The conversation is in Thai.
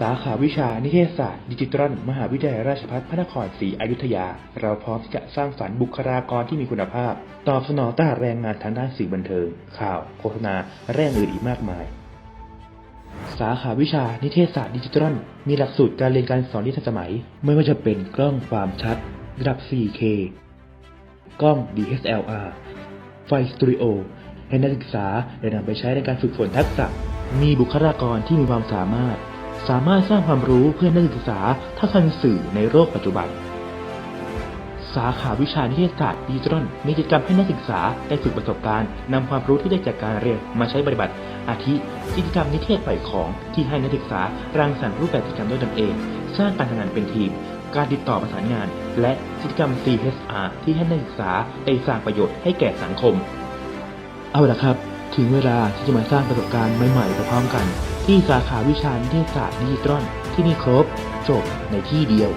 สาขาวิชานิเทศศาสตร์ดิจิตอลมหาวิทยาลัยราชภัฏพระนครศรีอยุธยา เราพร้อมที่จะสร้างสรรค์บุคลากรที่มีคุณภาพ ตอบสนองตลาดแรงงานทางด้านสื่อบันเทิง ข่าว โฆษณาและแรงอื่นอีกมากมาย สาขาวิชานิเทศศาสตร์ดิจิทัลมีหลักสูตรการเรียนการสอนที่ทันสมัย ไม่ว่าจะเป็นกล้องความชัดระดับ 4K กล้อง DSLR ไฟสตูดิโอ ให้นักศึกษาได้นำไปใช้ในการฝึกฝนทักษะ มีบุคลากรที่มีความสามารถ สามารถสร้างความรู้เพื่อนักศึกษาทักษะสื่อในโลกปัจจุบัน สาขาวิชานิเทศศาสตร์ดิจิทัลมีกิจกรรมให้นักศึกษาได้ฝึกประสบการณ์นำความรู้ที่ได้จากการเรียนมาใช้ปฏิบัติ อาทิกิจกรรมนิเทศปล่อยของที่ให้นักศึกษารังสรรค์รูปแบบกิจกรรมด้วยตนเอง สร้างการทำงานเป็นทีม การติดต่อประสานงาน และกิจกรรม CSR ที่ให้นักศึกษาได้สร้างประโยชน์ให้แก่สังคม เอาละครับ ถึงเวลาที่จะมาสร้างประสบการณ์ใหม่ๆไปพร้อมกัน ที่สาขาวิชานิเทศศาสตร์ดิจิตอลที่นี่ครบ จบในที่เดียว